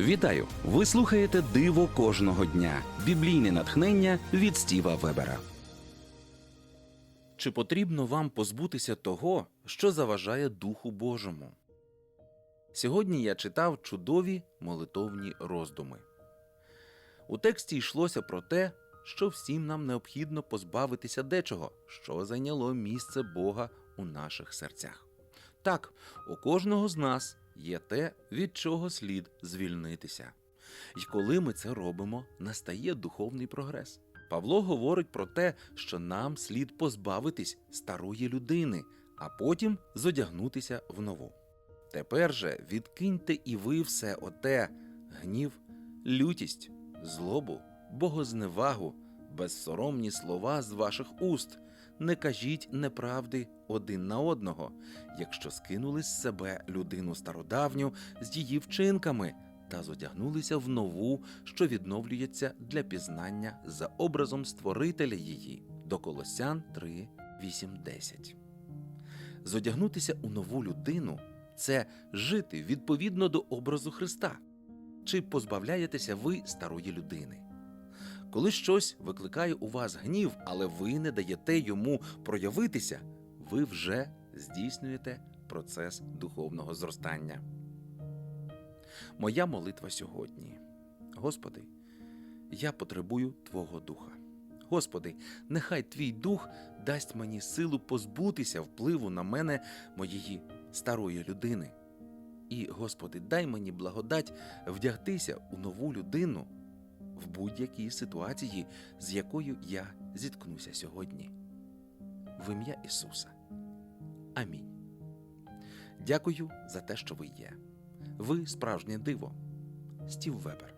Вітаю! Ви слухаєте Диво кожного дня. Біблійне натхнення від Стіва Вебера. Чи потрібно вам позбутися того, що заважає Духу Божому? Сьогодні я читав чудові молитовні роздуми. У тексті йшлося про те, що всім нам необхідно позбавитися дечого, що зайняло місце Бога у наших серцях. Так, у кожного з нас є те, від чого слід звільнитися. І коли ми це робимо, настає духовний прогрес. Павло говорить про те, що нам слід позбавитись старої людини, а потім зодягнутися в нову. Тепер же відкиньте і ви все оте гнів, лютість, злобу, богозневагу, безсоромні слова з ваших уст. Не кажіть неправди один на одного, якщо скинули з себе людину стародавню з її вчинками та зодягнулися в нову, що відновлюється для пізнання за образом створителя її до Колосян 3, 8, 10. Зодягнутися у нову людину це жити відповідно до образу Христа. Чи позбавляєтеся ви старої людини? Коли щось викликає у вас гнів, але ви не даєте йому проявитися, ви вже здійснюєте процес духовного зростання. Моя молитва сьогодні. Господи, я потребую Твого Духа. Господи, нехай Твій Дух дасть мені силу позбутися впливу на мене моєї старої людини. І, Господи, дай мені благодать вдягтися у нову людину в будь-якій ситуації, з якою я зіткнуся сьогодні. В ім'я Ісуса. Амінь. Дякую за те, що ви є. Ви справжнє диво. Стів Вебер.